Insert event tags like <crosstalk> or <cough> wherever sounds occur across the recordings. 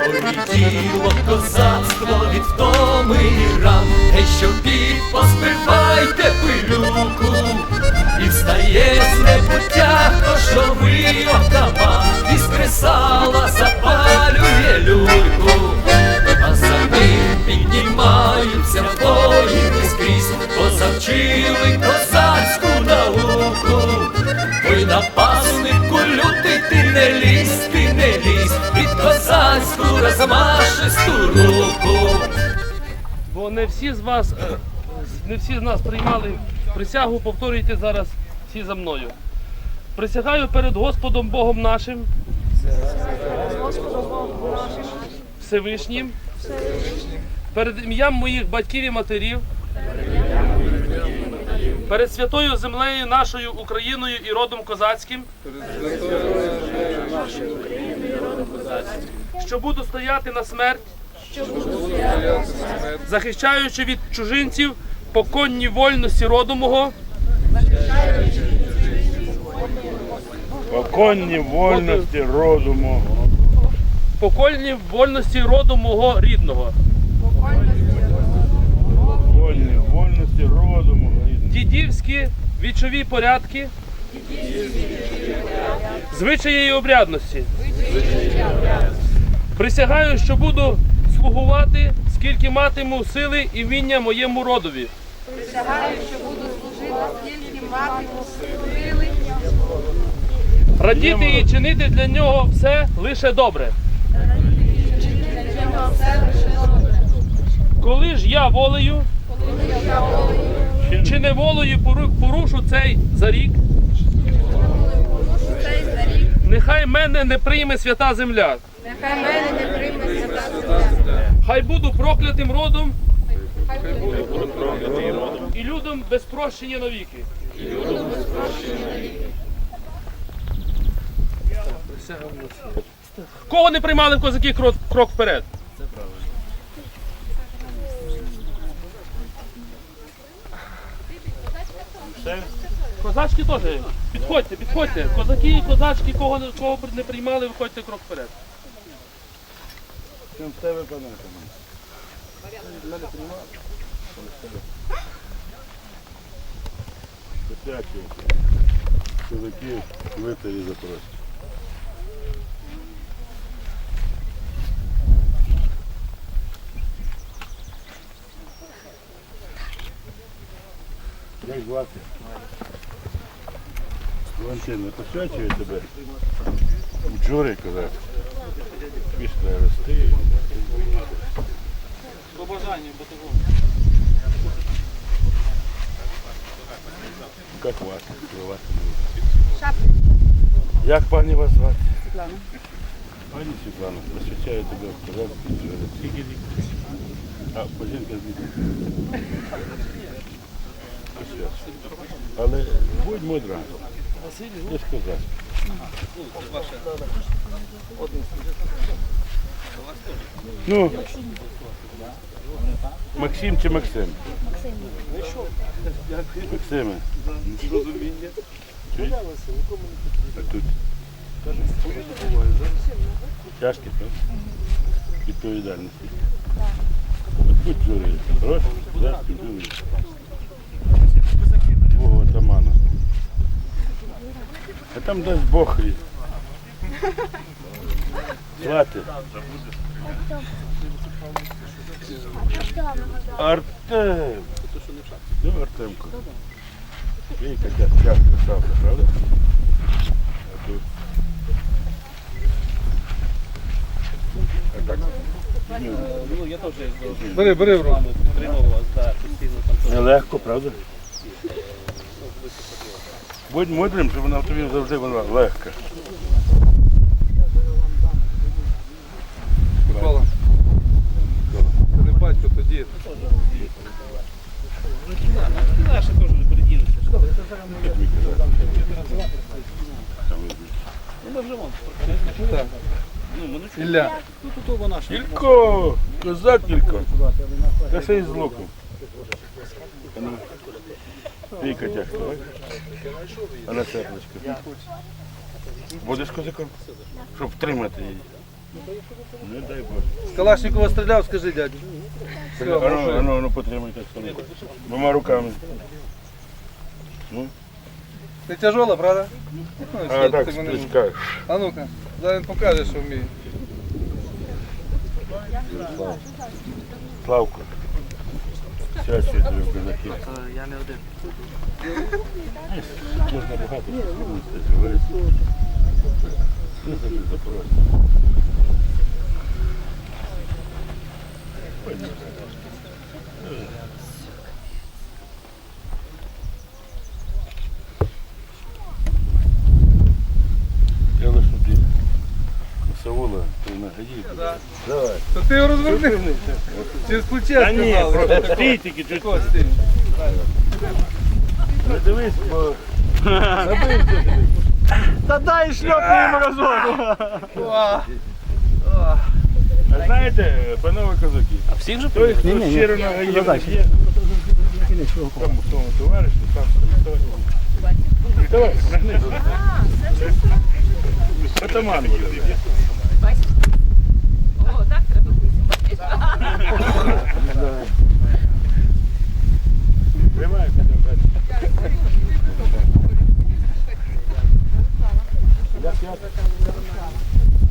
Полетіло козацтво від втоми що під поспивайте пилюку, і встає з небуття кошовий отаман, і запалює люльку, розмашисту руку. Бо не всі з вас, е, не всі з нас приймали присягу, повторюйте зараз всі за мною. Присягаю перед Господом Богом нашим, Всевишнім, перед ім'ям моїх батьків і матерів, перед святою землею нашою Україною і родом козацьким, що буду стояти на смерть захищаючи від чужинців поконні вольності роду мого, Поконні вольності роду мого. поконні вольності роду мого рідного, Вольні вольності роду мого. рідного. дідівські вічові порядки, звичаї і обрядності. Присягаю, що буду слугувати, скільки матиму сили і вміння моєму родові. Присягаю, що буду служити, скільки матиму сили, Радіти і чинити для нього все лише добре. Коли ж я волею чи не волею порушу цей порушу цей зарік, нехай мене не прийме свята земля. Нехай мене не прийме свята земля. Хай буду проклятим родом Хай буде і людям без прощення навіки. Кого не приймали в козаки крок, крок вперед? Козачки теж. Підходьте, підходьте. Козаки і козачки, кого не, кого не приймали, виходьте крок вперед. Чим в тебе паненка? Дитячі чоловіки витарі запросять. Як звати? Валентин, не посвячує тебе? Джури казав. Після рости. Як вас? Про вас Як пані вас звати? Світлана. Пані Світлана, посвячаю тебе в козацькій джури. Скільки рік? А, позінка звідти. Посвячую. Але будь мудра. Ти ж козак. Ну, Максим чи Максим? Максиме. Чуєш? А тут? Тяжкі, так? Відповідальності. От будь журі. Хорош, козацький журі. Твого атамана. А там дасть Бог їй. Звати. Артем. Ну, Артемко. Війка тя- тяжко ставка, правда? А тут. А так. Ну, я теж Бери, бери в руку. Нелегко, правда? Будь мудрим, щоб вона тобі завжди була легка. Микола. Не батько тоді. Наші теж не переділися. Ну, ми вже вон. Так. Ну, минутку. Ілля. Ну, тут вона ж. Тілько, козак тільки. Та ще й з луком. Віка тяжко, давай. А на сердечко. Будеш козаком? Щоб втримати її. Не дай Боже. З Калашникова стріляв, скажи, дядь. Все, Ану, ану, ану, потримай так само. Двома руками. Ну, Ти тяжола, правда? Ну, а що так, ти мене- стискаєш. А ну-ка, зараз він покаже, що вміє. Славку. Що тобі козаки. Я не один. Можна багато сказати, говорити. собі за ти запросиш? Я лише тобі. Саула, ти на гаї. Давай. То ти його розверни. Через плече Та ні, просто стій тільки чуть. Стилю. Не дивись, бо Та дай шльопни їм разок. Уа. А знаєте, панове козаки, А всіх же той, хто щиро на є, тому тому товаришу, сам собі Давай, нагни. Атаман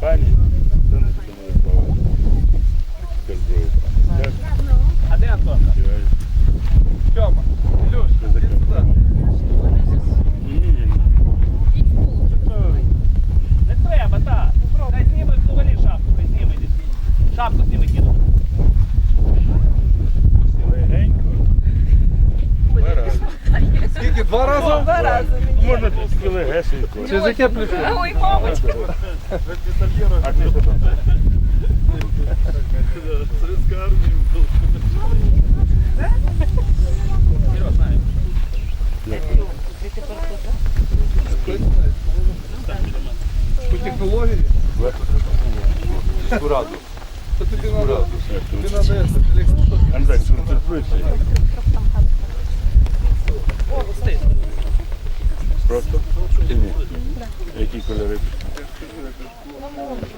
Пані, це не буде слава. Скажу. Так, А де Антон? співаєш. Тьома, Ілюш, іди сюди. Ні, ні, ні. Не треба, так. Дай зніми, повалі шапку, дай зніми. йди. Шапку зніми кину. Два рази? Два рази. Можна тільки легесенько. Чи за плече? Ой, мамочка. А ти що там? По технології? Легко. Акуратно. Що тобі треба? Тобі треба як Андрей, концентруйся. Просто? Чи ні? Які кольори?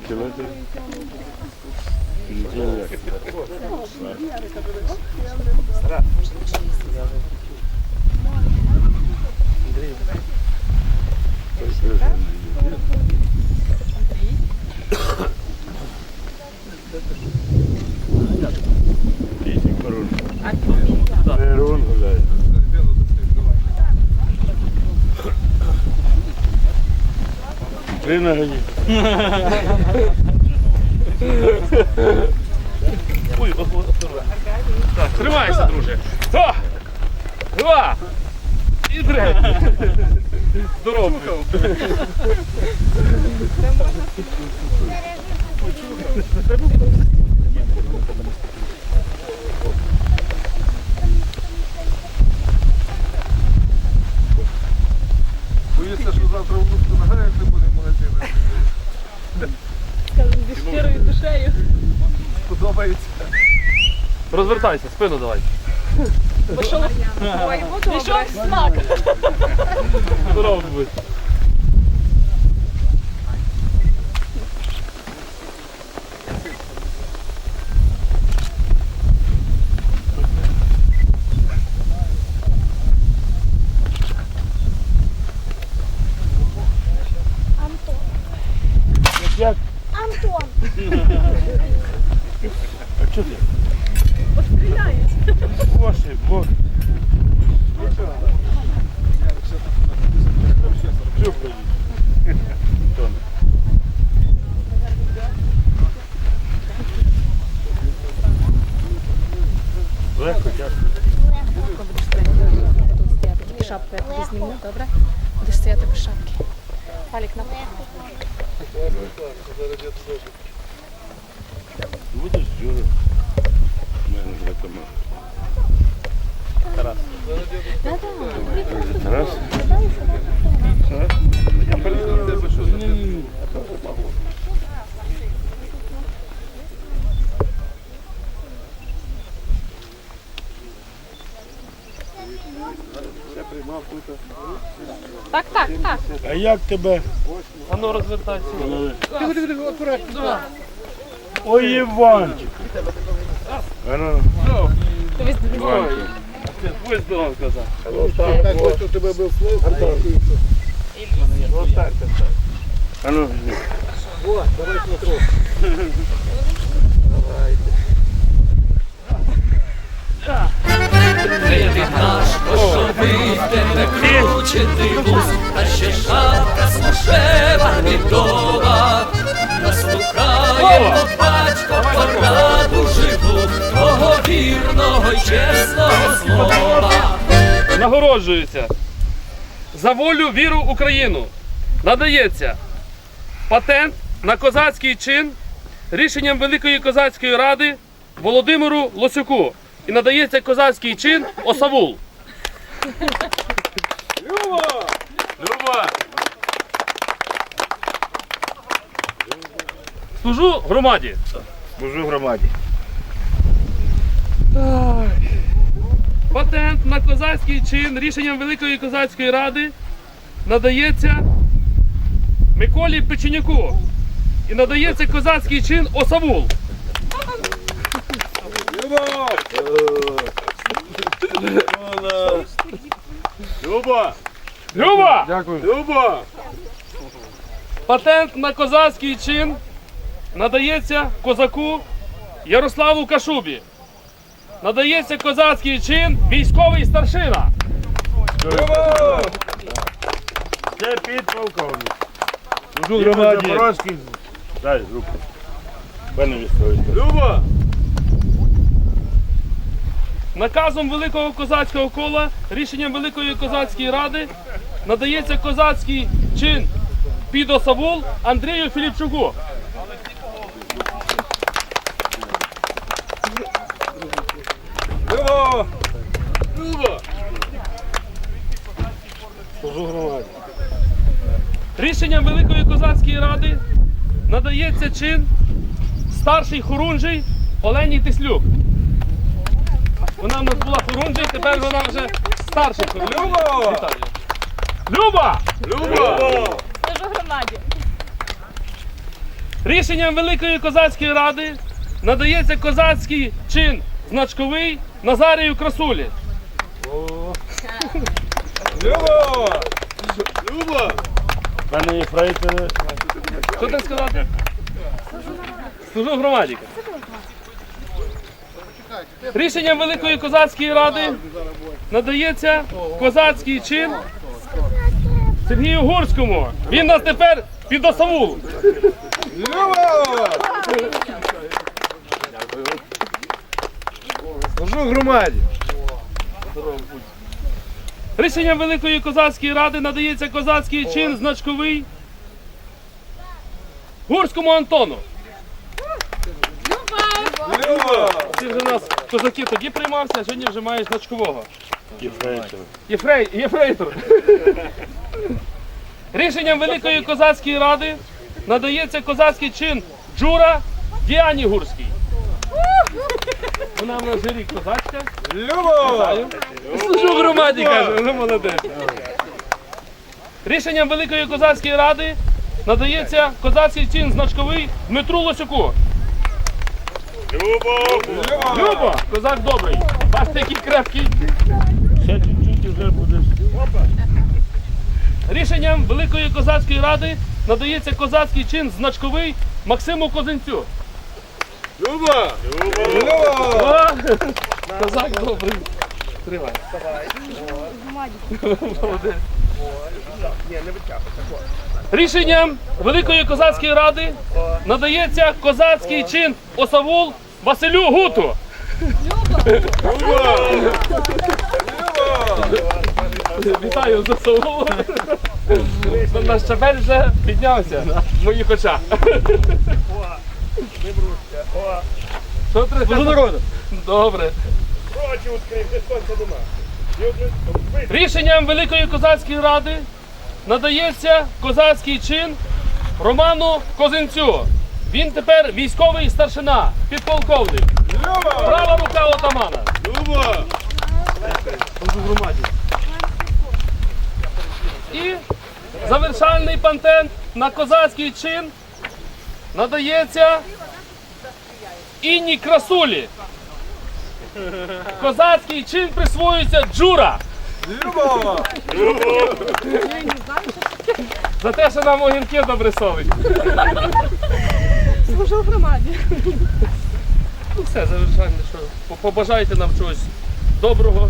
Фіолетові? Нічого як. Вісім корон. Перун гуляє. Три на гоні. Ой. Так, тримайся, друже. О! Два! І третій. Здорово. Боюся, що завтра в Луцьку на Подобається. Розвертайся, спину давай. Пішов. Смак. Здорово будь. Як? Антон, <laughs> А чого ти? Боже, боже. Що поїдь? Антон. Легко, тяжко. шапку я тобі зніму, добре? Будеш стояти без шапки. Палік на Будеш Юра? Мене вже Тома. Да-да. Тарас? Я перед тебе що за Так, так, так. А як тебе? А ну розвертайся. Ой, Іванчик. Ну. Ось здоров казав. Так, ось у тебе був слив. А ну, О, давай смотру. Ти наш кошовий, тебе кручений вуз, та ще шапка смушева бідова. Наслухаємо, батько, пораду живу, твого вірного й чесного слова. Нагороджується за волю віру Україну. Надається патент на козацький чин рішенням Великої козацької ради Володимиру Лосюку. І надається козацький чин Осавул. Люба! Служу громаді. Служу громаді. Патент на козацький чин рішенням Великої козацької ради надається Миколі Печенюку. І надається козацький чин Осавул. Люба! Люба! Люба! Патент на козацький чин надається козаку Ярославу Кашубі. Надається козацький чин військовий старшина. Це підполковник. Служу Запорозький. Дай руку. Пане військовий. Люба! Наказом Великого козацького кола, рішенням Великої козацької ради надається козацький чин підосавул Андрію Філіпчуку. Рішенням Великої козацької ради надається чин старший хорунжий Олені Тислюк. Вона в нас була хорунжий, тепер вона вже хорунжий. Люба! Вітаю. Люба! Люба! Служу громаді. Рішенням Великої козацької ради надається козацький чин значковий Назарію Красулі. Люба! Люба! Пане Єфрейторе, Що ти сказати? Служу громаді. Рішенням Великої козацької ради надається козацький чин Сергію Гурському. Він нас тепер під осавул. Служу громаді. Рішенням Великої козацької ради надається козацький чин значковий Гурському Антону. Ти вже нас козаки тоді приймався, а сьогодні вже маєш значкового. Єфрейтор. Єфрей, єфрейтор. Рішенням Великої козацької ради надається козацький чин Джура Діані Гурській. Вона в нас вже рік козацька. Люба! Служу в громаді, каже, ну молодець. Рішенням Великої козацької ради надається козацький чин значковий Дмитру Лосюку. Люба! Любо, козак добрий. Бачите, який крепкий. Ще чуть-чуть і вже будеш. Рішенням Великої козацької ради надається козацький чин значковий Максиму Козинцю. Люба! Люба! Козак добрий. Тривай. Молодець. Рішенням Великої козацької ради надається козацький чин осавул Василю Гуту. Вітаю за сову. На щабель вже піднявся в моїх очах. Що треба? Народу. Добре. Рішенням Великої козацької ради надається козацький чин Роману Козинцю. Він тепер військовий старшина, підполковник. Права рука отамана. Люба! І завершальний пантент на козацький чин надається Інні Красулі. Козацький чин присвоюється Джура. За те, що нам огірки добре солить. Служу в громаді. Ну все, завершальне, що побажайте нам чогось доброго.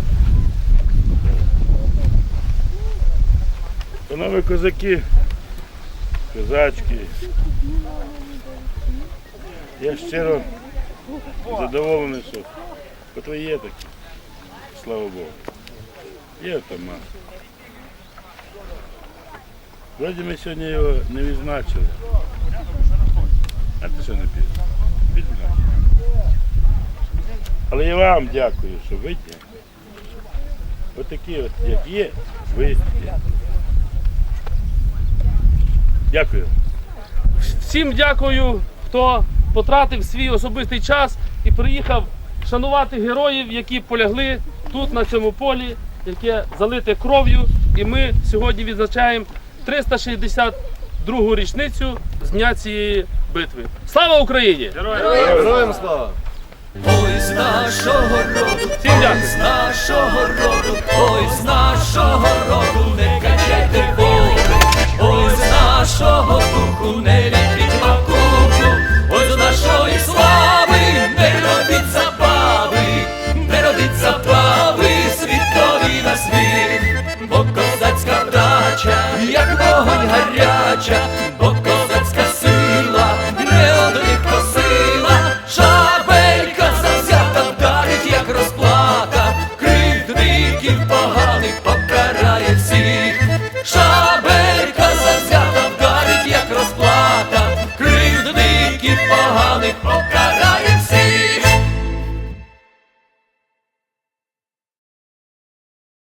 Панове козаки, козачки. Я щиро задоволений, що є такі. Слава Богу. Є отаман. Вроді ми сьогодні його не відзначили. А ти що не? Відзначили. Але я вам дякую, що ви. Отакі от, як є, ви. Дякую. Всім дякую, хто потратив свій особистий час і приїхав шанувати героїв, які полягли тут, на цьому полі, яке залите кров'ю, і ми сьогодні відзначаємо 362 річницю з дня цієї битви. Слава Україні! Героям, Героям слава! Ой, з нашого роду, ой, з нашого роду, ой, з нашого роду, не качайте воду, ой, з нашого духу, не ліпіть макуху, ой, з нашої слави.